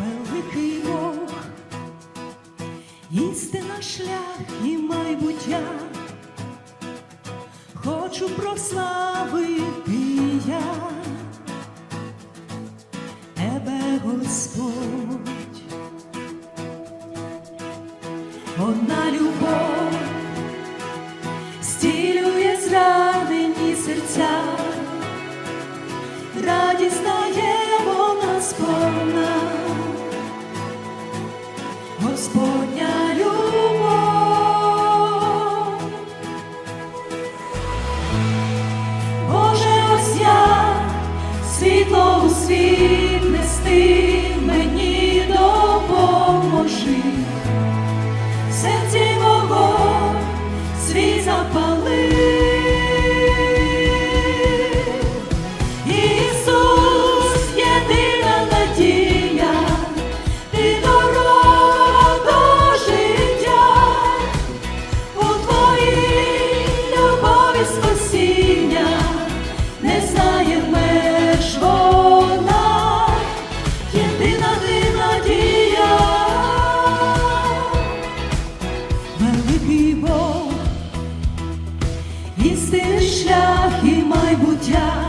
Великий Бог, істина шлях і майбуття, хочу прославити Господь, одна любов стілює зранені серця, радісна є вона сповна. Господня любов, Боже, ось я світло у світ запали. Істинний шлях і майбуття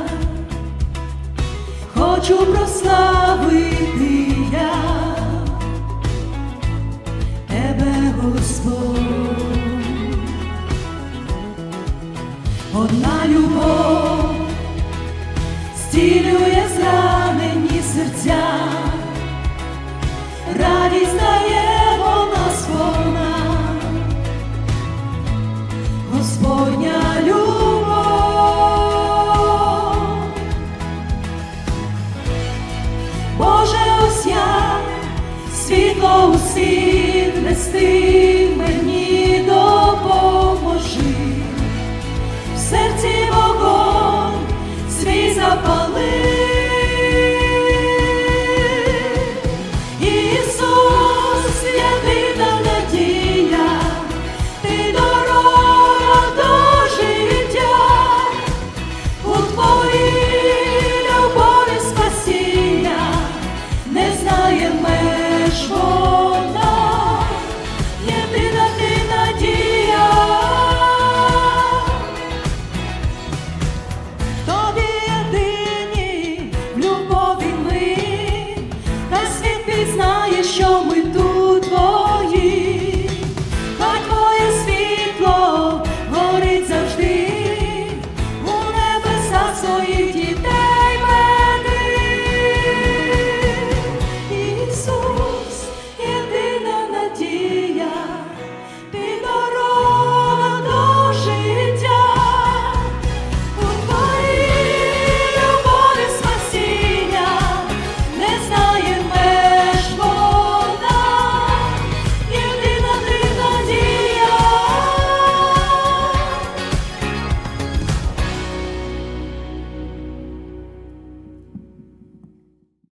хочу прославити я тебе, Господь. Одна любов стілює зранені серця, світло у світ нести мені допоможи, в серці вогонь свій запалив.